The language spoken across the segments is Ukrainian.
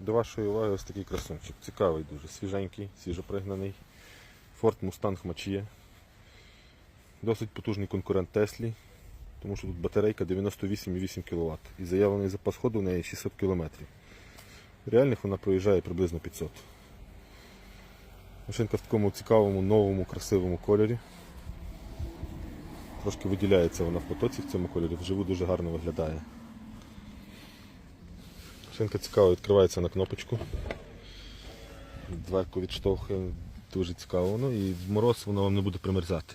До вашої уваги ось такий красунчик. Цікавий дуже, свіженький, свіжопригнаний. Ford Mustang Mach-E. Досить потужний конкурент Теслі, тому що тут батарейка 98,8 кВт. І заявлений запас ходу в неї 600 км. Реальних вона проїжджає приблизно 500. Машинка в такому цікавому, новому, красивому кольорі. Трошки виділяється вона в потоці в цьому кольорі, вживу дуже гарно виглядає. Машинка цікаво відкривається на кнопочку. Дверку відштовхує, дуже цікаво. Ну і в мороз воно вам не буде примерзати.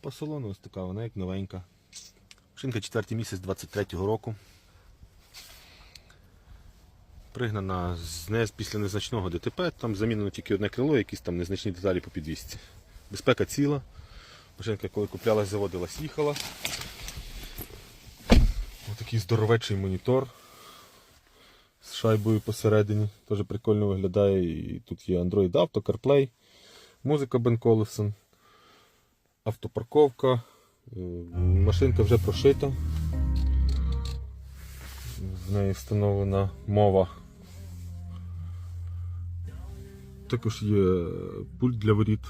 По салону ось така, вона як новенька. Машинка 4 місяць 23-го року. Пригнана з після незначного ДТП, там замінено тільки одне крило, якісь там незначні деталі по підвісці. Безпека ціла. Машинка, коли куплялась, заводилась, їхала. Ось такий здоровечий монітор з шайбою посередині. Теж прикольно виглядає. І тут є Android Auto, CarPlay, музика Бен Колесон, автопарковка. Е, Машинка вже прошита. В неї встановлена мова. Також є пульт для воріт,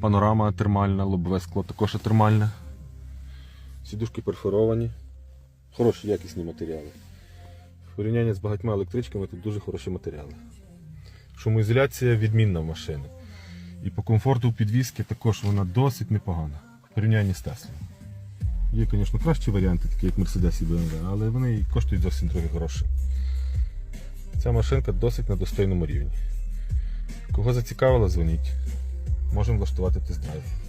панорама термальна, лобове скло також термальне. Сідушки перфоровані. Хороші якісні матеріали. В порівнянні з багатьма електричками тут дуже хороші матеріали. Шумоізоляція відмінна в машини. І по комфорту підвіски також вона досить непогана в порівнянні з Теслою. Є, звісно, кращі варіанти, такі як Mercedes і BMW, але вони коштують зовсім трохи грошей. Ця машинка досить на достойному рівні. Кого зацікавила, дзвоніть. Можемо влаштувати тест-драйв.